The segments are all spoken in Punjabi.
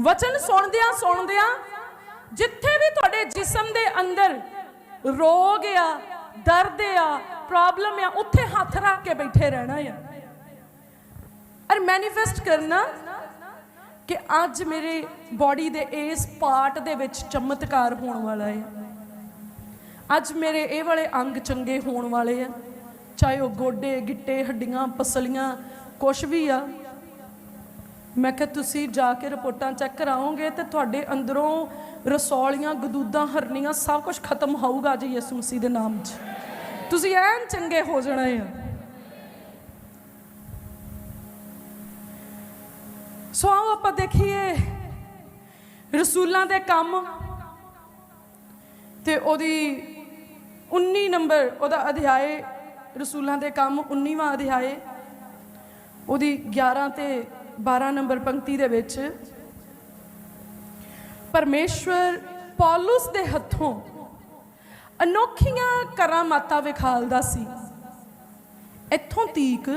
ਵਚਨ ਸੁਣਦਿਆਂ ਸੁਣਦਿਆਂ ਜਿੱਥੇ ਵੀ ਤੁਹਾਡੇ ਜਿਸਮ ਦੇ ਅੰਦਰ ਰੋਗ ਆ, ਦਰਦ ਆ ਪ੍ਰੋਬਲਮ ਆ, ਉੱਥੇ ਹੱਥ ਰੱਖ ਕੇ ਬੈਠੇ ਰਹਿਣਾ ਆ। ਔਰ ਮੈਨੀਫੈਸਟ ਕਰਨਾ ਕਿ ਅੱਜ ਮੇਰੇ ਬਾਡੀ ਦੇ ਇਸ ਪਾਰਟ ਦੇ ਵਿੱਚ ਚਮਤਕਾਰ ਹੋਣ ਵਾਲਾ ਹੈ ਅੱਜ ਮੇਰੇ ਇਹ ਵਾਲੇ ਅੰਗ ਚੰਗੇ ਹੋਣ ਵਾਲੇ ਆ। ਚਾਹੇ ਉਹ ਗੋਡੇ, ਗਿੱਟੇ, ਹੱਡੀਆਂ, ਪਸਲੀਆਂ, ਕੁਛ ਵੀ ਆ ਮੈਂ ਕਿਹਾ, ਤੁਸੀਂ ਜਾ ਕੇ ਰਿਪੋਰਟਾਂ ਚੈੱਕ ਕਰਾਓਗੇ ਤੇ ਤੁਹਾਡੇ ਅੰਦਰੋਂ ਰਸੌਲੀਆਂ, ਗਦੂਦਾਂ, ਹਰਨੀਆਂ ਸਭ ਕੁਝ ਖਤਮ ਹੋਊਗਾ ਜੀ ਯਿਸੂ ਮਸੀਹ ਦੇ ਨਾਮ 'ਚ। ਤੁਸੀਂ ਐਨ ਚੰਗੇ ਹੋ ਜਾਣਾ ਆ। ਸੋ ਆਓ ਆਪਾਂ ਦੇਖੀਏ ਰਸੂਲਾਂ ਦੇ ਕੰਮ ਤੇ ਉਹਦੀ 19 ਨੰਬਰ, ਉਹਦਾ ਅਧਿਆਏ, ਰਸੂਲਾਂ ਦੇ ਕੰਮ 19ਵਾਂ ਅਧਿਆਏ, ਉਹਦੀ 11 ਤੇ 12 ਨੰਬਰ ਪੰਕਤੀ ਦੇ ਵਿੱਚ, ਪਰਮੇਸ਼ਵਰ ਪੌਲਸ ਦੇ ਹੱਥੋਂ ਅਨੋਖੀਆਂ ਕਰਾਮਾਤਾਂ ਵਿਖਾਲਦਾ ਸੀ। ਇੱਥੋਂ ਤੀਕ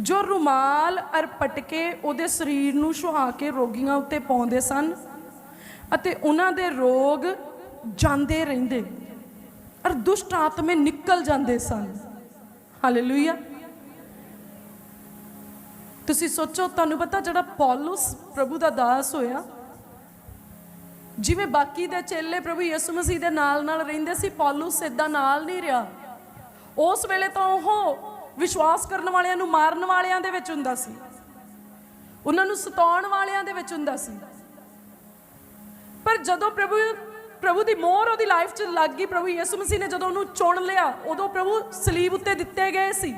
ਜੋ ਰੁਮਾਲ ਅਰ ਪਟਕੇ ਉਹਦੇ ਸਰੀਰ ਨੂੰ ਸੁਹਾ ਕੇ ਰੋਗੀਆਂ ਉੱਤੇ ਪਾਉਂਦੇ ਸਨ ਅਤੇ ਉਹਨਾਂ ਦੇ ਰੋਗ ਜਾਂਦੇ ਰਹਿੰਦੇ ਅਰ ਦੁਸ਼ਟ ਆਤਮੇ ਨਿਕਲ ਜਾਂਦੇ ਸਨ। ਹਾਲੇਲੂਇਆ ਤੁਸੀਂ ਸੋਚੋ, ਤੁਹਾਨੂੰ ਪਤਾ ਜਿਹੜਾ ਪੌਲਸ ਪ੍ਰਭੂ ਦਾ ਦਾਸ ਹੋਇਆ? ਜਿਵੇਂ ਬਾਕੀ ਦੇ ਚੇਲੇ ਪ੍ਰਭੂ ਯਿਸੂ ਮਸੀਹ ਦੇ ਨਾਲ ਨਾਲ ਰਹਿੰਦੇ ਸੀ, ਪੌਲਸ ਇਦਾਂ ਨਾਲ ਨਹੀਂ ਰਿਹਾ। ਉਸ ਵੇਲੇ ਤਾਂ ਉਹ ਵਿਸ਼ਵਾਸ ਕਰਨ ਵਾਲਿਆਂ ਨੂੰ ਮਾਰਨ ਵਾਲਿਆਂ ਦੇ ਵਿੱਚ ਹੁੰਦਾ ਸੀ। ਉਹਨਾਂ ਨੂੰ ਸਤਾਉਣ ਵਾਲਿਆਂ ਦੇ ਵਿੱਚ ਹੁੰਦਾ ਸੀ। ਪਰ ਜਦੋਂ ਪ੍ਰਭੂ ਪ੍ਰਭੂ ਦੀ ਮੋਹਰ ਉਹਦੀ ਲਾਈਫ 'ਚ ਲੱਗ ਗਈ, ਪ੍ਰਭੂ ਯਿਸੂ ਮਸੀਹ ਨੇ ਜਦੋਂ ਉਹਨੂੰ ਚੁਣ ਲਿਆ, ਉਦੋਂ ਪ੍ਰਭੂ ਸਲੀਬ ਉੱਤੇ ਦਿੱਤੇ ਗਏ ਸੀ।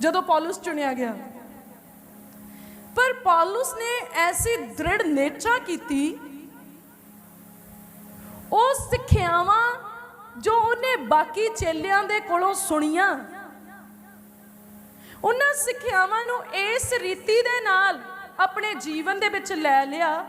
ਜਦੋਂ ਪੌਲਸ ਚੁਣਿਆ ਗਿਆ। ਪਰ ਪੌਲਸ ਨੇ ਐਸੀ ਦ੍ਰਿੜ ਨੇਚਾ ਕੀਤੀ। ਉਹ ਸਿੱਖਿਆਵਾਂ ਜੋ ਉਹਨੇ ਬਾਕੀ ਚੇਲਿਆਂ ਦੇ ਕੋਲੋਂ ਸੁਣੀਆਂ। ਉਹਨਾਂ ਸਿੱਖਿਆਵਾਂ ਨੂੰ ਇਸ ਰੀਤੀ ਦੇ ਨਾਲ ਆਪਣੇ ਜੀਵਨ ਦੇ ਵਿੱਚ ਲੈ ਲਿਆ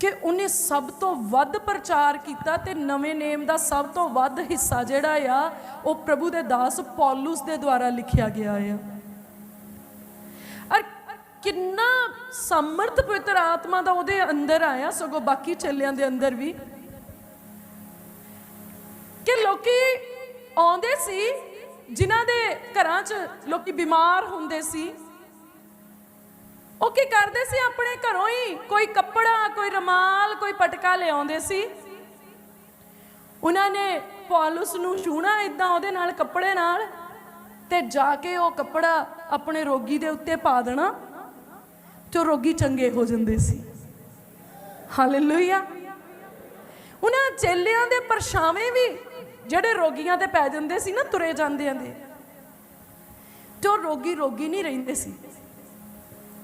ਕਿ ਉਹਨੇ ਸਭ ਤੋਂ ਵੱਧ ਪ੍ਰਚਾਰ ਕੀਤਾ ਤੇ ਨਵੇਂ ਨੇਮ ਦਾ ਸਭ ਤੋਂ ਵੱਧ ਹਿੱਸਾ ਜਿਹੜਾ ਆ, ਉਹ ਪ੍ਰਭੂ ਦੇ ਦਾਸ ਪੌਲਸ ਦੇ ਦੁਆਰਾ ਲਿਖਿਆ ਗਿਆ ਆ। ਔਰ ਕਿੰਨਾ ਸਮਰਥ ਪਵਿੱਤਰ ਆਤਮਾ ਦਾ ਉਹਦੇ ਅੰਦਰ ਆਇਆ, ਸਗੋਂ ਬਾਕੀ ਚੱਲਿਆਂ ਦੇ ਅੰਦਰ ਵੀ। ਕਿ ਲੋਕੀ ਆਉਂਦੇ ਸੀ, ਜਿਨ੍ਹਾਂ ਦੇ ਘਰਾਂ 'ਚ ਲੋਕੀ ਬਿਮਾਰ ਹੁੰਦੇ ਸੀ। ਉਹ ਕੀ ਕਰਦੇ ਸੀ, ਆਪਣੇ ਘਰੋਂ ਹੀ ਕੋਈ ਕੱਪੜਾ, ਕੋਈ ਰਮਾਲ, ਕੋਈ ਪਟਕਾ ਲਿਆਉਂਦੇ ਸੀ। ਉਹਨਾਂ ਨੇ ਪੌਲਸ ਨੂੰ ਛੂਣਾ ਇਦਾਂ ਉਹਦੇ ਨਾਲ, ਕੱਪੜੇ ਨਾਲ, ਤੇ ਜਾ ਕੇ ਉਹ ਕੱਪੜਾ ਆਪਣੇ ਰੋਗੀ ਦੇ ਉੱਤੇ ਪਾ ਦੇਣਾ ਤੇ ਉਹ ਰੋਗੀ ਚੰਗੇ ਹੋ ਜਾਂਦੇ ਸੀ। ਹਾਲੇਲੂਇਆ। ਉਹਨਾਂ ਚੇਲਿਆਂ ਦੇ ਪਰਛਾਵੇਂ ਵੀ ਜਿਹੜੇ ਰੋਗੀਆਂ ਤੇ ਪੈ ਜਾਂਦੇ ਸੀ ਨਾ, ਤੁਰੇ ਜਾਂਦੇ ਦੇ। ਤੇ ਉਹ ਰੋਗੀ ਰੋਗੀ ਨਹੀਂ ਰਹਿੰਦੇ ਸੀ,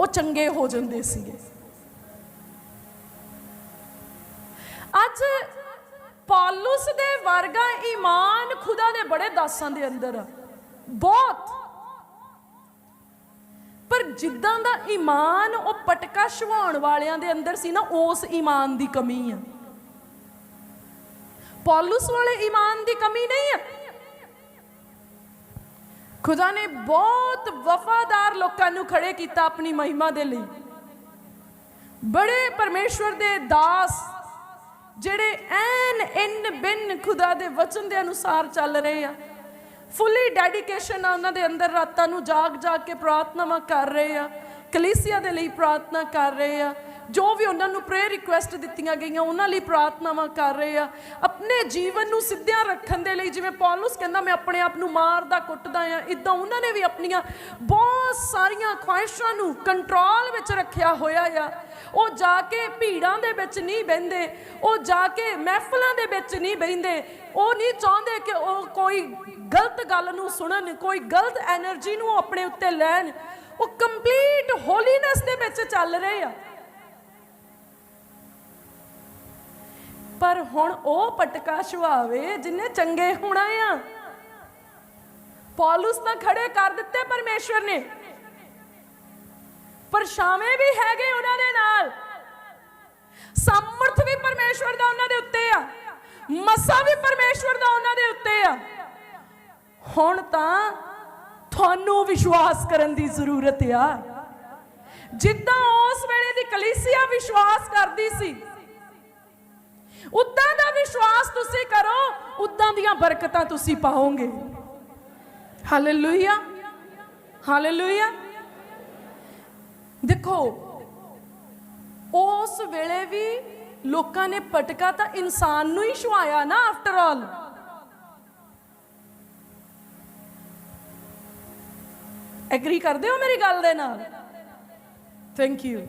ਉਹ ਚੰਗੇ ਹੋ ਜਾਂਦੇ ਸੀਗੇ। ਅੱਜ ਪੌਲਸ ਦੇ ਵਰਗਾ ਈਮਾਨ ਖੁਦਾ ਦੇ ਬੜੇ ਦਾਸਾਂ ਦੇ ਅੰਦਰ ਆ। ਬਹੁਤ ਪਰ ਜਿੱਦਾਂ ਦਾ ਈਮਾਨ ਉਹ ਪਟਕਾ ਛਵਾਉਣ ਵਾਲਿਆਂ ਦੇ ਅੰਦਰ ਸੀ ਨਾ, ਉਸ ਈਮਾਨ ਦੀ ਕਮੀ ਆ। ਪੌਲਸ ਵਾਲੇ ਈਮਾਨ ਦੀ ਕਮੀ ਨਹੀਂ ਹੈ ਖੁਦਾ ਨੇ ਬਹੁਤ ਵਫਾਦਾਰ ਲੋਕਾਂ ਨੂੰ ਖੜੇ ਕੀਤਾ ਆਪਣੀ ਮਹਿਮਾ ਦੇ ਲਈ। ਬੜੇ ਪਰਮੇਸ਼ਵਰ ਦੇ ਦਾਸ, ਜਿਹੜੇ ਐਨ ਇਨ ਬਿਨ ਖੁਦਾ ਦੇ ਵਚਨ ਦੇ ਅਨੁਸਾਰ ਚੱਲ ਰਹੇ ਆ। ਫੁੱਲੀ ਡੈਡੀਕੇਸ਼ਨ ਆ ਉਹਨਾਂ ਦੇ ਅੰਦਰ, ਰਾਤਾਂ ਨੂੰ ਜਾਗ ਜਾਗ ਕੇ ਪ੍ਰਾਰਥਨਾਵਾਂ ਕਰ ਰਹੇ ਆ, ਕਲੀਸਿਆ ਦੇ ਲਈ ਪ੍ਰਾਰਥਨਾ ਕਰ ਰਹੇ ਆ। ਜੋ ਵੀ ਉਹਨਾਂ ਨੂੰ ਪ੍ਰੇਅਰ ਰਿਕੁਐਸਟ ਦਿੱਤੀਆਂ ਗਈਆਂ, ਉਹਨਾਂ ਲਈ ਪ੍ਰਾਰਥਨਾਵਾਂ ਕਰ ਰਹੇ ਆ। ਆਪਣੇ ਜੀਵਨ ਨੂੰ ਸਿੱਧਿਆਂ ਰੱਖਣ ਦੇ ਲਈ, ਜਿਵੇਂ ਪੌਲਸ ਕਹਿੰਦਾ, ਮੈਂ ਆਪਣੇ ਆਪ ਨੂੰ ਮਾਰਦਾ, ਕੁੱਟਦਾ ਆ। ਇਦਾਂ ਉਹਨਾਂ ਨੇ ਵੀ ਆਪਣੀਆਂ ਬਹੁਤ ਸਾਰੀਆਂ ਖੁਆਇਸ਼ਾਂ ਨੂੰ ਕੰਟਰੋਲ ਵਿੱਚ ਰੱਖਿਆ ਹੋਇਆ ਆ। ਉਹ ਜਾ ਕੇ ਭੀੜਾਂ ਦੇ ਵਿੱਚ ਨਹੀਂ ਬਹਿੰਦੇ, ਉਹ ਜਾ ਕੇ ਮਹਿਫਲਾਂ ਦੇ ਵਿੱਚ ਨਹੀਂ ਬਹਿੰਦੇ। ਉਹ ਨਹੀਂ ਚਾਹੁੰਦੇ ਕਿ ਉਹ ਕੋਈ ਗਲਤ ਗੱਲ ਨੂੰ ਸੁਣਨ, ਕੋਈ ਗਲਤ એનર્ਜੀ ਨੂੰ ਆਪਣੇ ਉੱਤੇ ਲੈਣ। ਉਹ ਕੰਪਲੀਟ ਹੋਲੀਨੈਸ ਦੇ ਵਿੱਚ ਚੱਲ ਰਹੇ ਆ। ਪਰ ਹੁਣ ਉਹ ਪਟਕਾ ਛੁਆਵੇ ਜਿੰਨੇ ਚੰਗੇ ਹੋਣਾ ਆ। ਪੌਲਸ ਤਾਂ ਖੜੇ ਕਰ ਦਿੱਤੇ ਪਰਮੇਸ਼ਵਰ ਨੇ। ਪਰਛਾਵੇਂ ਵੀ ਹੈਗੇ ਉਹਨਾਂ ਦੇ ਨਾਲ। ਸਮਰਥ ਵੀ ਪਰਮੇਸ਼ਵਰ ਦਾ ਉਹਨਾਂ ਦੇ ਉੱਤੇ ਆ। ਮਸਾ ਵੀ ਪਰਮੇਸ਼ਵਰ ਦਾ ਉਹਨਾਂ ਦੇ ਉੱਤੇ ਆ। ਹੁਣ ਤਾਂ ਤੁਹਾਨੂੰ ਵਿਸ਼ਵਾਸ ਕਰਨ ਦੀ ਜ਼ਰੂਰਤ ਆ। ਜਿੱਦਾਂ ਉਸ ਵੇਲੇ ਦੀ ਕਲੀਸਿਆ ਵਿਸ਼ਵਾਸ ਕਰਦੀ ਸੀ ਉਦਾਂ ਦੀਆਂ ਬਰਕਤਾਂ ਤੁਸੀਂ ਪਾਓਗੇ। ਹਾਲੇਲੂਇਆ ਹਾਲੇਲੂਇਆ ਦੇਖੋ, ਉਸ ਵੇਲੇ ਵੀ ਲੋਕਾਂ ਨੇ ਪਟਕਾ ਤਾਂ ਇਨਸਾਨ ਨੂੰ ਹੀ ਛੁਆਇਆ ਨਾ ਆਫਟਰ ਆਲ ਐਗਰੀ ਕਰਦੇ ਹੋ ਮੇਰੀ ਗੱਲ ਦੇ ਨਾਲ? ਥੈਂਕ ਯੂ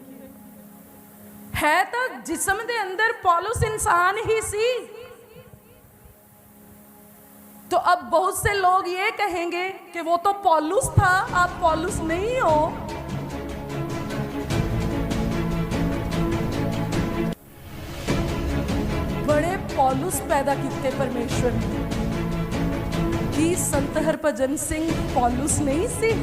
ਹੈ ਤਾਂ ਜਿਸਮ ਦੇ ਅੰਦਰ ਪੌਲਸ ਇਨਸਾਨ ਹੀ ਸੀ। तो अब बहुत से लोग ये कहेंगे कि वो तो पॉलुस था, आप पॉलुस नहीं हो। बड़े पॉलुस पैदा किए परमेश्वर ने। कि संत हरभजन सिंह पॉलुस नहीं सी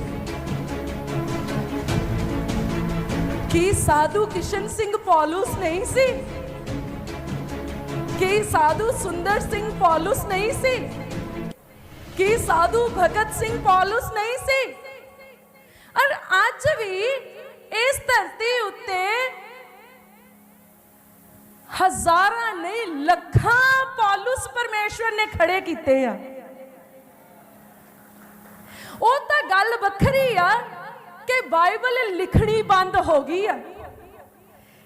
कि साधु किशन सिंह पॉलुस नहीं सी कि साधु सुंदर सिंह पॉलुस नहीं सी ਕੀ ਸਾਧੂ ਭਗਤ ਸਿੰਘ ਪੌਲੁਸ ਨਹੀਂ ਸੀ ਔਰ ਅੱਜ ਵੀ ਇਸ ਧਰਤੀ ਉੱਤੇ ਹਜ਼ਾਰਾਂ ਨਹੀਂ ਲੱਖਾਂ ਪੌਲੁਸ ਪਰਮੇਸ਼ਵਰ ਨੇ ਖੜੇ ਕੀਤੇ ਆ ਉਹ ਤਾਂ ਗੱਲ ਵੱਖਰੀ ਆ ਕਿ ਬਾਈਬਲ ਲਿਖਣੀ ਬੰਦ ਹੋ ਗਈ ਆ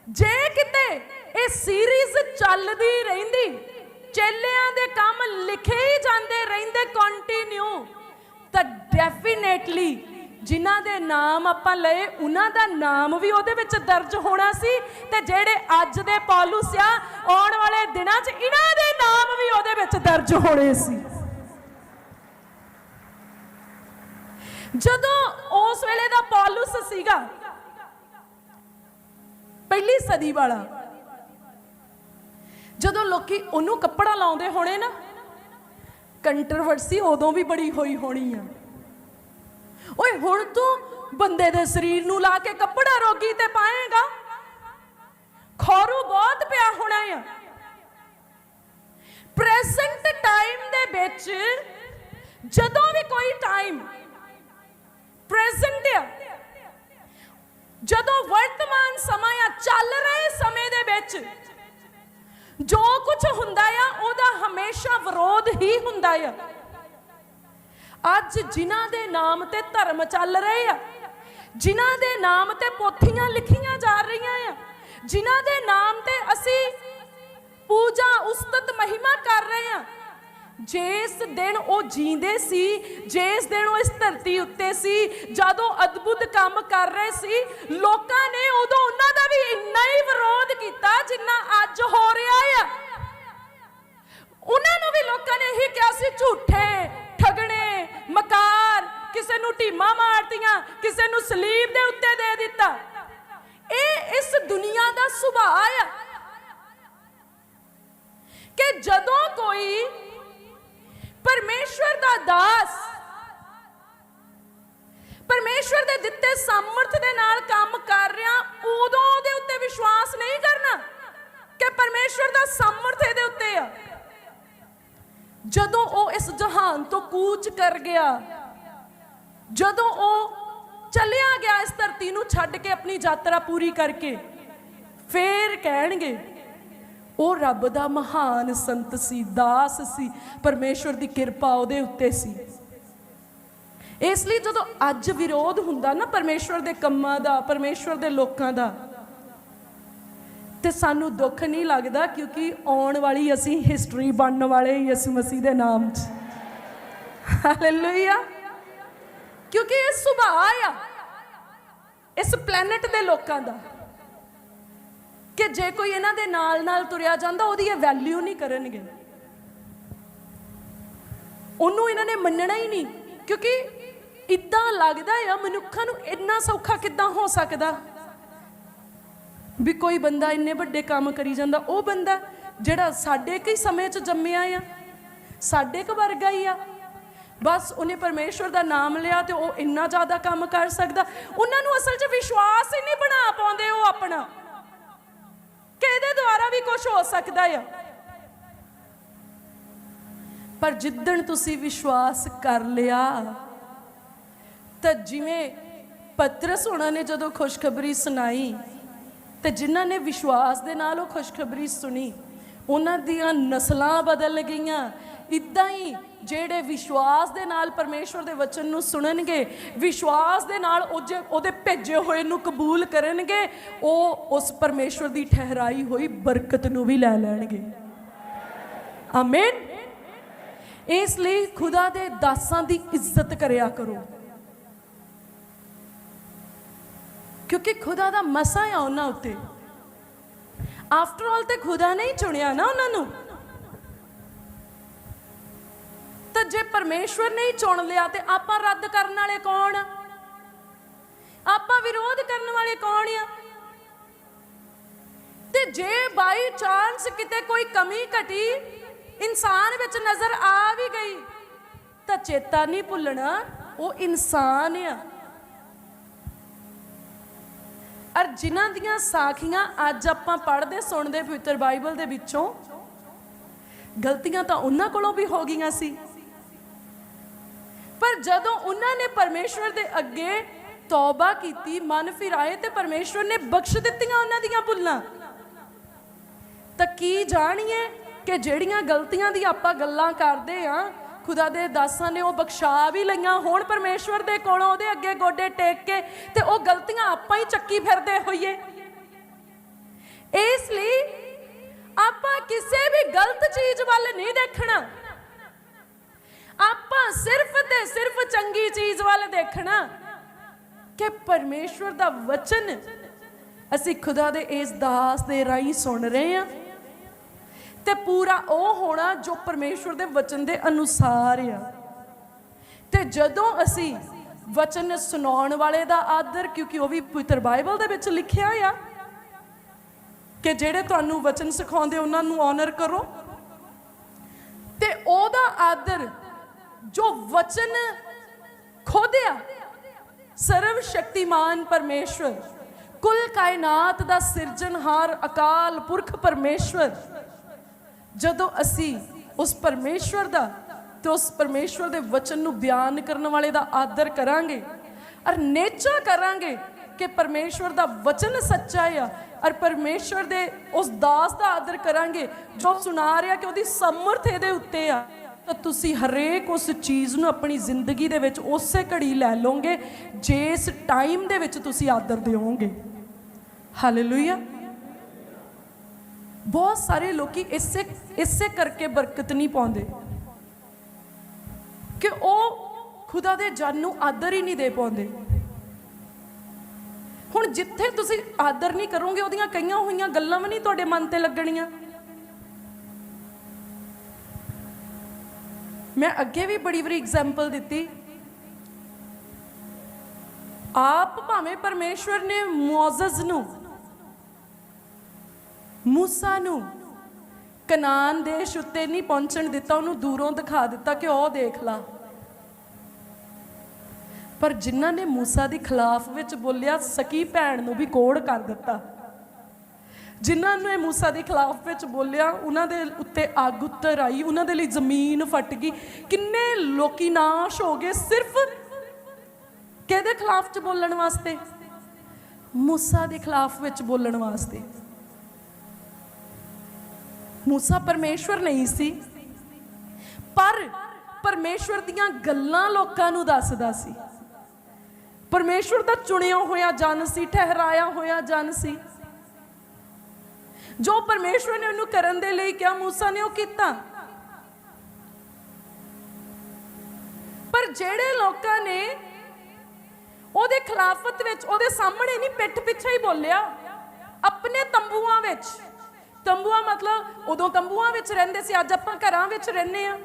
ਜੇ ਕਿਤੇ ਇਹ ਸੀਰੀਜ਼ ਚੱਲਦੀ ਰਹਿੰਦੀ ਚੇਲਿਆਂ ਦੇ ਕੰਮ ਲਿਖੇ ਹੀ ਜਾਂਦੇ ਰਹਿੰਦੇ ਕੰਟੀਨਿਊ ਤਾਂ ਡੈਫੀਨੇਟਲੀ ਜਿਨ੍ਹਾਂ ਦੇ ਨਾਮ ਆਪਾਂ ਲਏ, ਉਹਨਾਂ ਦਾ ਨਾਮ ਵੀ ਉਹਦੇ ਵਿੱਚ ਦਰਜ ਹੋਣਾ ਸੀ ਤੇ ਜਿਹੜੇ ਅੱਜ ਦੇ ਪੌਲੁਸ ਆ, ਆਉਣ ਵਾਲੇ ਦਿਨਾਂ 'ਚ ਇਹਨਾਂ ਦੇ ਨਾਮ ਵੀ ਉਹਦੇ ਵਿੱਚ ਦਰਜ ਹੋਣੇ ਸੀ। ਜਦੋਂ ਉਸ ਵੇਲੇ ਦਾ ਪੌਲੁਸ ਸੀਗਾ, ਪਹਿਲੀ ਸਦੀ ਵਾਲਾ ਜਦੋਂ ਲੋਕੀ ਉਹਨੂੰ ਕੱਪੜਾ ਲਾਉਂਦੇ ਹੋਣੇ ਨਾ ਕੰਟਰੋਵਰਸੀ ਉਦੋਂ ਵੀ ਬੜੀ ਹੋਈ ਹੋਣੀ ਆ। ਓਏ, ਹੁਣ ਤੂੰ ਬੰਦੇ ਦੇ ਸਰੀਰ ਨੂੰ ਲਾ ਕੇ ਕੱਪੜਾ ਰੋਗੀ ਤੇ ਪਾਏਗਾ? ਖੌਰੂ ਬਹੁਤ ਪਿਆ ਹੋਣਾ ਆ। ਪ੍ਰੈਜ਼ੈਂਟ ਟਾਈਮ ਦੇ ਵਿੱਚ ਜਦੋਂ ਵੀ ਕੋਈ ਟਾਈਮ ਪ੍ਰੈਜ਼ੈਂਟ ਆ, ਜਦੋਂ ਵਰਤਮਾਨ ਸਮਾਂ ਆ, ਚੱਲ ਰਹੇ ਸਮੇਂ ਦੇ ਵਿੱਚ ਜੋ ਕੁਝ ਹੁੰਦਾ ਆ, ਉਹਦਾ ਹਮੇਸ਼ਾ ਵਿਰੋਧ ਹੀ ਹੁੰਦਾ ਆ। ਅੱਜ ਜਿਨ੍ਹਾਂ ਦੇ ਨਾਮ ਤੇ ਧਰਮ ਚੱਲ ਰਹੇ ਆ, ਜਿਨ੍ਹਾਂ ਦੇ ਨਾਮ ਤੇ ਪੋਥੀਆਂ ਲਿਖੀਆਂ ਜਾ ਰਹੀਆਂ ਆ, ਜਿਨ੍ਹਾਂ ਦੇ ਨਾਮ ਤੇ ਅਸੀਂ ਪੂਜਾ, ਉਸਤਤ, ਮਹਿਮਾ ਕਰ ਰਹੇ ਆ ਜਿਸ ਦਿਨ ਉਹ ਜੀਂਦੇ ਸੀ, ਜਿਸ ਦਿਨ ਉਹ ਇਸ ਧਰਤੀ ਉੱਤੇ ਸੀ, ਜਦੋਂ ਅਦਭੁਤ ਕੰਮ ਕਰ ਰਹੇ ਸੀ, ਲੋਕਾਂ ਨੇ ਉਦੋਂ ਉਹਨਾਂ ਦਾ ਵੀ ਇੰਨਾ ਹੀ ਵਿਰੋਧ ਕੀਤਾ ਜਿੰਨਾ ਅੱਜ ਹੋ ਰਿਹਾ ਆ। ਉਹਨਾਂ ਨੂੰ ਵੀ ਲੋਕਾਂ ਨੇ ਇਹੀ ਕਿਹਾ ਸੀ, ਝੂਠੇ, ਠਗਣੇ, ਮਕਾਰ, ਕਿਸੇ ਨੂੰ ਢੀਮਾ ਮਾਰਤੀਆਂ, ਕਿਸੇ ਨੂੰ ਸਲੀਬ ਦੇ ਉੱਤੇ ਦੇ ਦਿੱਤਾ। ਇਹ ਇਸ ਦੁਨੀਆ ਦਾ ਸੁਭਾਅ ਆ ਕਿ ਜਦੋਂ ਕੋਈ ਪਰਮੇਸ਼ਵਰ ਦਾ ਦਾਸ। ਪਰਮੇਸ਼ਵਰ ਦੇ ਦਿੱਤੇ ਸਮਰਥ ਦੇ ਨਾਲ ਕੰਮ ਕਰ ਰਿਹਾ, ਉਦੋਂ ਉਹਦੇ ਉੱਤੇ ਵਿਸ਼ਵਾਸ ਨਹੀਂ ਕਰਨਾ ਕਿ ਪਰਮੇਸ਼ਵਰ ਦਾ ਸਮਰਥ ਇਹਦੇ ਉੱਤੇ ਆ। ਜਦੋਂ ਉਹ ਇਸ ਜਹਾਨ ਤੋਂ ਕੂਚ ਕਰ ਗਿਆ, ਜਦੋਂ ਉਹ ਚਲਿਆ ਗਿਆ ਇਸ ਧਰਤੀ ਨੂੰ ਛੱਡ ਕੇ ਆਪਣੀ ਯਾਤਰਾ ਪੂਰੀ ਕਰਕੇ, ਫੇਰ ਕਹਿਣਗੇ ਉਹ ਰੱਬ ਦਾ ਮਹਾਨ ਸੰਤ ਸੀ, ਦਾਸ ਸੀ, ਪਰਮੇਸ਼ਵਰ ਦੀ ਕਿਰਪਾ ਉਹਦੇ ਉੱਤੇ ਸੀ। ਇਸ ਲਈ ਜਦੋਂ ਅੱਜ ਵਿਰੋਧ ਹੁੰਦਾ ਨਾ ਪਰਮੇਸ਼ਵਰ ਦੇ ਕੰਮਾਂ ਦਾ, ਪਰਮੇਸ਼ਵਰ ਦੇ ਲੋਕਾਂ ਦਾ, ਤੇ ਸਾਨੂੰ ਦੁੱਖ ਨਹੀਂ ਲੱਗਦਾ ਕਿਉਂਕਿ ਆਉਣ ਵਾਲੀ ਅਸੀਂ ਹਿਸਟਰੀ ਬਣਨ ਵਾਲੇ ਯਿਸੂ ਮਸੀਹ ਦੇ ਨਾਮ 'ਚ। ਹਾਲੇਲੂਇਆ ਕਿਉਂਕਿ ਇਹ ਸੁਭਾਅ ਆ, ਇਸ ਪਲੈਨਟ ਦੇ ਲੋਕਾਂ ਦਾ। ਕਿ ਜੇ ਕੋਈ ਇਹਨਾਂ ਦੇ ਨਾਲ ਨਾਲ ਤੁਰਿਆ ਜਾਂਦਾ, ਉਹਦੀ ਇਹ ਵੈਲਿਊ ਨਹੀਂ ਕਰਨਗੇ। ਉਹਨੂੰ ਇਹਨਾਂ ਨੇ ਮੰਨਣਾ ਹੀ ਨਹੀਂ, ਕਿਉਂਕਿ ਇਦਾਂ ਲੱਗਦਾ ਆ, ਮਨੁੱਖਾਂ ਨੂੰ ਇੰਨਾ ਸੌਖਾ ਕਿੱਦਾਂ ਹੋ ਸਕਦਾ? ਵੀ ਕੋਈ ਬੰਦਾ ਇੰਨੇ ਵੱਡੇ ਕੰਮ ਕਰੀ ਜਾਂਦਾ, ਉਹ ਬੰਦਾ ਜਿਹੜਾ ਸਾਡੇ ਕਈ ਸਮੇਂ 'ਚ ਜੰਮਿਆ ਆ, ਸਾਡੇ ਕ ਵਰਗਾ ਹੀ ਆ। ਬਸ ਉਹਨੇ ਪਰਮੇਸ਼ਵਰ ਦਾ ਨਾਮ ਲਿਆ ਤੇ ਉਹ ਇੰਨਾ ਜ਼ਿਆਦਾ ਕੰਮ ਕਰ ਸਕਦਾ। ਉਹਨਾਂ ਨੂੰ ਅਸਲ 'ਚ ਵਿਸ਼ਵਾਸ ਹੀ ਨਹੀਂ ਬਣਾ ਪਾਉਂਦੇ ਉਹ ਆਪਣਾ। ਕਿ ਇਹਦੇ ਦੁਆਰਾ ਵੀ ਕੁਝ ਹੋ ਸਕਦਾ ਆ। ਪਰ ਜਿੱਦਣ ਤੁਸੀਂ ਵਿਸ਼ਵਾਸ ਕਰ ਲਿਆ, ਤਾਂ ਜਿਵੇਂ ਪਤਰਸ ਹੋਣਾ ਨੇ ਜਦੋਂ ਖੁਸ਼ਖਬਰੀ ਸੁਣਾਈ, ਤੇ ਜਿਨ੍ਹਾਂ ਨੇ ਵਿਸ਼ਵਾਸ ਦੇ ਨਾਲ ਉਹ ਖੁਸ਼ਖਬਰੀ ਸੁਣੀ, ਉਹਨਾਂ ਦੀਆਂ ਨਸਲਾਂ ਬਦਲ ਗਈਆਂ ਇਦਾਂ ਹੀ ਜਿਹੜੇ ਵਿਸ਼ਵਾਸ ਦੇ ਨਾਲ ਪਰਮੇਸ਼ਵਰ ਦੇ ਵਚਨ ਨੂੰ ਸੁਣਨਗੇ, ਵਿਸ਼ਵਾਸ ਦੇ ਨਾਲ ਉਹ ਜੇ ਉਹਦੇ ਭੇਜੇ ਹੋਏ ਨੂੰ ਕਬੂਲ ਕਰਨਗੇ, ਉਹ ਉਸ ਪਰਮੇਸ਼ਵਰ ਦੀ ਠਹਿਰਾਈ ਹੋਈ ਬਰਕਤ ਨੂੰ ਵੀ ਲੈ ਲੈਣਗੇ। ਆਮੀਨ ਇਸ ਲਈ ਖੁਦਾ ਦੇ ਦਾਸਾਂ ਦੀ ਇੱਜ਼ਤ ਕਰਿਆ ਕਰੋ। ਕਿਉਂਕਿ ਖੁਦਾ ਦਾ ਮਸਾ ਆ ਉਹਨਾਂ ਉੱਤੇ। ਆਫਟਰ ਆਲ ਤੇ ਖੁਦਾ ਨੇ ਹੀ ਚੁਣਿਆ ਨਾ ਉਹਨਾਂ ਨੂੰ। ਤਾਂ ਜੇ ਪਰਮੇਸ਼ਵਰ ਨੇ ਹੀ ਚੁਣ ਲਿਆ ਤੇ ਆਪਾਂ ਰੱਦ ਕਰਨ ਵਾਲੇ ਕੌਣ ਆਪਾਂ ਵਿਰੋਧ ਕਰਨ ਵਾਲੇ ਕੌਣ ਆ? ਤੇ ਜੇ ਬਾਈ ਚਾਂਸ ਕਿਤੇ ਕੋਈ ਕਮੀ ਘਟੀ, ਇਨਸਾਨ ਵਿੱਚ ਨਜ਼ਰ ਆ ਵੀ ਗਈ, ਤਾਂ ਚੇਤਾ ਨਹੀਂ ਭੁੱਲਣਾ, ਉਹ ਇਨਸਾਨ ਆ। ਅਰ ਜਿਨ੍ਹਾਂ ਦੀਆਂ ਸਾਖੀਆਂ ਅੱਜ ਆਪਾਂ ਪੜ੍ਹਦੇ, ਸੁਣਦੇ ਪਵਿੱਤਰ ਬਾਈਬਲ ਦੇ ਵਿੱਚੋਂ, ਗਲਤੀਆਂ ਤਾਂ ਉਹਨਾਂ ਕੋਲੋਂ ਵੀ ਹੋ ਗਈਆਂ ਸੀ। ਪਰ ਜਦੋਂ ਉਹਨਾਂ ਨੇ ਪਰਮੇਸ਼ਵਰ ਦੇ ਅੱਗੇ ਤੌਬਾ ਕੀਤੀ, ਮਨ ਫਿਰਾਏ ਤੇ ਪਰਮੇਸ਼ਵਰ ਨੇ ਬਖਸ਼ ਦਿੱਤੀਆਂ ਉਹਨਾਂ ਦੀਆਂ ਭੁੱਲਾਂ, ਤਾਂ ਕੀ ਜਾਣੀਏ ਕਿ ਜਿਹੜੀਆਂ ਗਲਤੀਆਂ ਦੀ ਆਪਾਂ ਗੱਲਾਂ ਕਰਦੇ ਆ, ਖੁਦਾ ਦੇ ਦਾਸਾਂ ਨੇ ਉਹ ਬਖਸ਼ਾ ਵੀ ਲਈਆਂ ਹੁਣ ਪਰਮੇਸ਼ਵਰ ਦੇ ਕੋਲੋਂ, ਉਹਦੇ ਅੱਗੇ ਗੋਡੇ ਟੇਕ ਕੇ ਤੇ ਉਹ ਗਲਤੀਆਂ ਆਪਾਂ ਹੀ ਚੱਕੀ ਫਿਰਦੇ ਹੋਈਏ। ਇਸ ਲਈ ਆਪਾਂ ਕਿਸੇ ਵੀ ਗਲਤ ਚੀਜ਼ ਵੱਲ ਨਹੀਂ ਦੇਖਣਾ। ਤੇ ਸਿਰਫ ਚੰਗੀ ਚੀਜ਼ ਵੱਲ ਦੇਖਣਾ ਕਿ ਪਰਮੇਸ਼ਵਰ ਦਾ ਵਚਨ ਅਸੀਂ ਖੁਦਾ ਦੇ ਇਸ ਦਾਸ ਦੇ ਰਾਹੀਂ ਸੁਣ ਰਹੇ ਹਾਂ ਤੇ ਪੂਰਾ ਉਹ ਹੋਣਾ ਜੋ ਪਰਮੇਸ਼ਵਰ ਦੇ ਵਚਨ ਦੇ ਅਨੁਸਾਰ ਆ। ਤੇ ਜਦੋਂ ਅਸੀਂ ਵਚਨ ਸੁਣਾਉਣ ਵਾਲੇ ਦਾ ਆਦਰ, ਕਿਉਂਕਿ ਉਹ ਵੀ ਪਵਿੱਤਰ ਬਾਈਬਲ ਦੇ ਵਿੱਚ ਲਿਖਿਆ ਆ ਕਿ ਜਿਹੜੇ ਤੁਹਾਨੂੰ ਵਚਨ ਸਿਖਾਉਂਦੇ, ਉਹਨਾਂ ਨੂੰ ਆਨਰ ਕਰੋ। ਤੇ ਉਹਦਾ ਆਦਰ ਜੋ ਵਚਨ ਖੋਦਿਆ, ਸਰਵ ਸ਼ਕਤੀਮਾਨ ਪਰਮੇਸ਼ਵਰ, ਕੁੱਲ ਕਾਇਨਾਤ ਦਾ ਸਿਰਜਣਹਾਰ ਅਕਾਲ ਪੁਰਖ ਪਰਮੇਸ਼ਵਰ। ਜਦੋਂ ਅਸੀਂ ਉਸ ਪਰਮੇਸ਼ਵਰ ਦਾ ਤੇ ਉਸ ਪਰਮੇਸ਼ਵਰ ਦੇ ਵਚਨ ਨੂੰ ਬਿਆਨ ਕਰਨ ਵਾਲੇ ਦਾ ਆਦਰ ਕਰਾਂਗੇ ਔਰ ਨੇਚਾ ਕਰਾਂਗੇ ਕਿ ਪਰਮੇਸ਼ਵਰ ਦਾ ਵਚਨ ਸੱਚਾ ਆ, ਔਰ ਪਰਮੇਸ਼ਵਰ ਦੇ ਉਸ ਦਾਸ ਦਾ ਆਦਰ ਕਰਾਂਗੇ ਜੋ ਸੁਣਾ ਰਿਹਾ ਕਿ ਉਹਦੀ ਸਮਰਥ ਇਹਦੇ ਉੱਤੇ ਆ। ਤਾਂ ਤੁਸੀਂ ਹਰੇਕ ਉਸ ਚੀਜ਼ ਨੂੰ ਆਪਣੀ ਜ਼ਿੰਦਗੀ ਦੇ ਵਿੱਚ ਉਸੇ ਘੜੀ ਲੈ ਲਓਗੇ, ਜਿਸ ਟਾਈਮ ਦੇ ਵਿੱਚ ਤੁਸੀਂ ਆਦਰ ਦਿਓਗੇ। ਹਾਲੇਲੂਇਆ ਬਹੁਤ ਸਾਰੇ ਲੋਕੀ ਇਸੇ ਇਸੇ ਕਰਕੇ ਬਰਕਤ ਨਹੀਂ ਪਾਉਂਦੇ। ਕਿ ਉਹ ਖੁਦਾ ਦੇ ਜਨ ਨੂੰ ਆਦਰ ਹੀ ਨਹੀਂ ਦੇ ਪਾਉਂਦੇ। ਹੁਣ ਜਿੱਥੇ ਤੁਸੀਂ ਆਦਰ ਨਹੀਂ ਕਰੋਗੇ, ਉਹਦੀਆਂ ਕਈਆਂ ਹੋਈਆਂ ਗੱਲਾਂ ਵੀ ਨਹੀਂ ਤੁਹਾਡੇ ਮਨ ਤੇ ਲੱਗਣੀਆਂ। ਮੈਂ ਅੱਗੇ ਵੀ ਬੜੀ ਵਾਰੀ ਐਗਜ਼ਾਮਪਲ ਦਿੱਤੀ। ਆਪ ਭਾਵੇਂ ਪਰਮੇਸ਼ਵਰ ਨੇ ਮੌਜ਼ਜ਼ ਨੂੰ, ਮੂਸਾ ਨੂੰ, ਕਨਾਨ ਦੇਸ਼ ਉੱਤੇ ਨਹੀਂ ਪਹੁੰਚਣ ਦਿੱਤਾ, ਉਹਨੂੰ ਦੂਰੋਂ ਦਿਖਾ ਦਿੱਤਾ ਕਿ ਉਹ ਦੇਖ ਲਾ। ਪਰ ਜਿਨ੍ਹਾਂ ਨੇ ਮੂਸਾ ਦੇ ਖਿਲਾਫ ਵਿੱਚ ਬੋਲਿਆ, ਸਕੀ ਭੈਣ ਨੂੰ ਵੀ ਕੋੜ ਕਰ ਦਿੱਤਾ। ਜਿਨ੍ਹਾਂ ਨੇ ਮੂਸਾ ਦੇ ਖਿਲਾਫ ਵਿੱਚ ਬੋਲਿਆ, ਉਹਨਾਂ ਦੇ ਉੱਤੇ ਅੱਗ ਉੱਤਰ ਆਈ, ਉਹਨਾਂ ਦੇ ਲਈ ਜ਼ਮੀਨ ਫਟ ਗਈ। ਕਿੰਨੇ ਲੋਕੀ ਨਾਸ਼ ਹੋ ਗਏ ਸਿਰਫ ਕਿਹਦੇ ਖਿਲਾਫ ਚ ਬੋਲਣ ਵਾਸਤੇ? ਮੂਸਾ ਦੇ ਖਿਲਾਫ ਵਿੱਚ ਬੋਲਣ ਵਾਸਤੇ। ਮੂਸਾ ਪਰਮੇਸ਼ਵਰ ਨਹੀਂ ਸੀ, ਪਰ ਪਰਮੇਸ਼ਵਰ ਦੀਆਂ ਗੱਲਾਂ ਲੋਕਾਂ ਨੂੰ ਦੱਸਦਾ ਸੀ। ਪਰਮੇਸ਼ਵਰ ਦਾ ਚੁਣਿਆ ਹੋਇਆ ਜਨ ਸੀ, ਠਹਿਰਾਇਆ ਹੋਇਆ ਜਨ ਸੀ। ਜੋ ਪਰਮੇਸ਼ਵਰ ਨੇ ਉਹਨੂੰ ਕਰਨ ਦੇ ਲਈ ਕਿਹਾ, ਮੂਸਾ ਨੇ ਉਹ ਕੀਤਾ। ਪਰ ਜਿਹੜੇ ਲੋਕਾਂ ਨੇ ਉਹਦੇ ਖਿਲਾਫਤ ਵਿੱਚ, ਉਹਦੇ ਸਾਹਮਣੇ ਨਹੀਂ ਪਿੱਠ ਪਿੱਛੇ ਹੀ ਬੋਲਿਆ, ਆਪਣੇ ਤੰਬੂਆਂ ਵਿੱਚ। ਤੰਬੂਆ ਮਤਲਬ ਉਦੋਂ ਤੰਬੂਆਂ ਵਿੱਚ ਰਹਿੰਦੇ ਸੀ, ਅੱਜ ਆਪਾਂ ਘਰਾਂ ਵਿੱਚ ਰਹਿੰਦੇ ਆ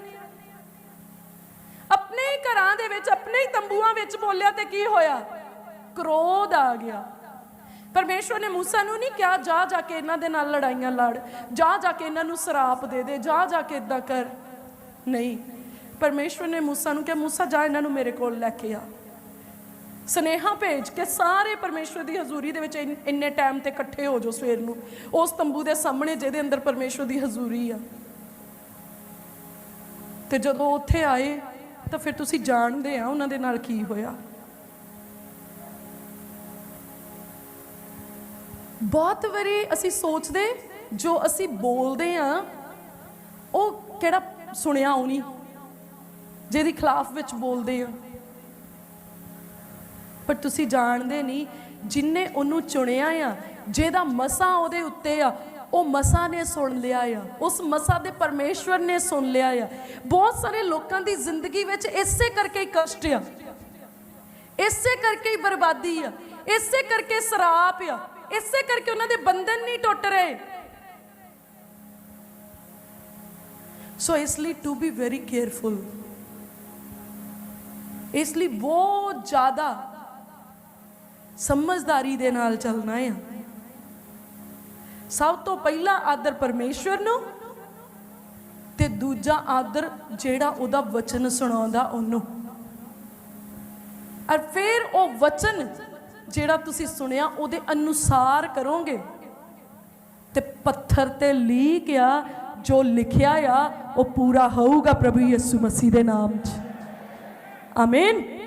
ਆਪਣੇ ਹੀ ਘਰਾਂ ਦੇ ਵਿੱਚ, ਆਪਣੇ ਹੀ ਤੰਬੂਆਂ ਵਿੱਚ ਬੋਲਿਆ ਤੇ ਕੀ ਹੋਇਆ? ਕ੍ਰੋਧ ਆ ਗਿਆ। ਪਰਮੇਸ਼ਵਰ ਨੇ ਮੂਸਾ ਨੂੰ ਨਹੀਂ ਕਿਹਾ, ਜਾ ਜਾ ਕੇ ਇਹਨਾਂ ਦੇ ਨਾਲ ਲੜਾਈਆਂ ਲੜ, ਜਾ ਜਾ ਕੇ ਇਹਨਾਂ ਨੂੰ ਸਰਾਪ ਦੇ ਦੇ, ਜਾ ਜਾ ਕੇ ਇਦਾਂ ਕਰ। ਨਹੀਂ, ਪਰਮੇਸ਼ਵਰ ਨੇ ਮੂਸਾ ਨੂੰ ਕਿਹਾ, ਮੂਸਾ, ਜਾ ਇਹਨਾਂ ਨੂੰ ਮੇਰੇ ਕੋਲ ਲੈ ਕੇ ਆ। ਸਨੇਹਾ ਭੇਜ ਕੇ ਸਾਰੇ ਪਰਮੇਸ਼ਵਰ ਦੀ ਹਜ਼ੂਰੀ ਦੇ ਵਿੱਚ ਇੰਨੇ ਟਾਈਮ ਤੇ ਇਕੱਠੇ ਹੋ ਜਾਓ ਸਵੇਰ ਨੂੰ। ਉਸ ਤੰਬੂ ਦੇ ਸਾਹਮਣੇ ਜਿਹਦੇ ਅੰਦਰ ਪਰਮੇਸ਼ਵਰ ਦੀ ਹਜ਼ੂਰੀ ਆ। ਤੇ ਜਦੋਂ ਉੱਥੇ ਆਏ, ਤਾਂ ਫਿਰ ਤੁਸੀਂ ਜਾਣਦੇ ਆ ਉਹਨਾਂ ਦੇ ਨਾਲ ਕੀ ਹੋਇਆ। ਬਹੁਤ ਵਾਰੀ ਅਸੀਂ ਸੋਚਦੇ, ਜੋ ਅਸੀਂ ਬੋਲਦੇ ਆ ਉਹ ਕਿਹੜਾ ਸੁਣਿਆ ਉਹ ਨਹੀਂ, ਜਿਹਦੀ ਖਿਲਾਫ ਵਿੱਚ ਬੋਲਦੇ ਆ ਪਰ ਤੁਸੀਂ ਜਾਣਦੇ ਨਹੀਂ, ਜਿਨੇ ਉਹਨੂੰ ਚੁਣਿਆ ਆ, ਜਿਹਦਾ ਮਸਾ ਉਹਦੇ ਉੱਤੇ ਆ, ਉਹ ਮਸਾ ਨੇ ਸੁਣ ਲਿਆ ਆ, ਉਸ ਮਸਾ ਦੇ ਪਰਮੇਸ਼ਵਰ ਨੇ ਸੁਣ ਲਿਆ ਆ। ਬਹੁਤ ਸਾਰੇ ਲੋਕਾਂ ਦੀ ਜ਼ਿੰਦਗੀ ਵਿੱਚ ਇਸੇ ਕਰਕੇ ਹੀ ਕਸ਼ਟ ਆ। ਇਸੇ ਕਰਕੇ ਹੀ ਬਰਬਾਦੀ ਆ। ਇਸੇ ਕਰਕੇ ਸਰਾਪ ਆ। ਇਸੇ ਕਰਕੇ ਉਹਨਾਂ ਦੇ ਬੰਧਨ ਨਹੀਂ ਟੁੱਟ ਰਹੇ। ਸੋ ਇਸ ਲਈ ਟੂ ਬੀ ਵੈਰੀ ਕੇਅਰਫੁਲ ਇਸ ਲਈ ਬਹੁਤ ਜ਼ਿਆਦਾ ਸਮਝਦਾਰੀ ਦੇ ਨਾਲ ਚੱਲਣਾ ਆ। ਸਭ ਤੋਂ ਪਹਿਲਾ ਆਦਰ ਪਰਮੇਸ਼ਵਰ ਨੂੰ ਤੇ ਦੂਜਾ ਆਦਰ ਜਿਹੜਾ ਉਹਦਾ ਵਚਨ ਸੁਣਾਉਂਦਾ ਉਹਨੂੰ। ਔਰ ਫਿਰ ਉਹ ਵਚਨ ਜਿਹੜਾ ਤੁਸੀਂ ਸੁਣਿਆ ਉਹਦੇ ਅਨੁਸਾਰ ਕਰੋਗੇ। ਤੇ ਪੱਥਰ ਤੇ ਲੀਕ ਆ, ਜੋ ਲਿਖਿਆ ਆ, ਉਹ ਪੂਰਾ ਹੋਊਗਾ ਪ੍ਰਭੂ ਯਿਸੂ ਮਸੀਹ ਦੇ ਨਾਮ 'ਚ। ਆਮੀਨ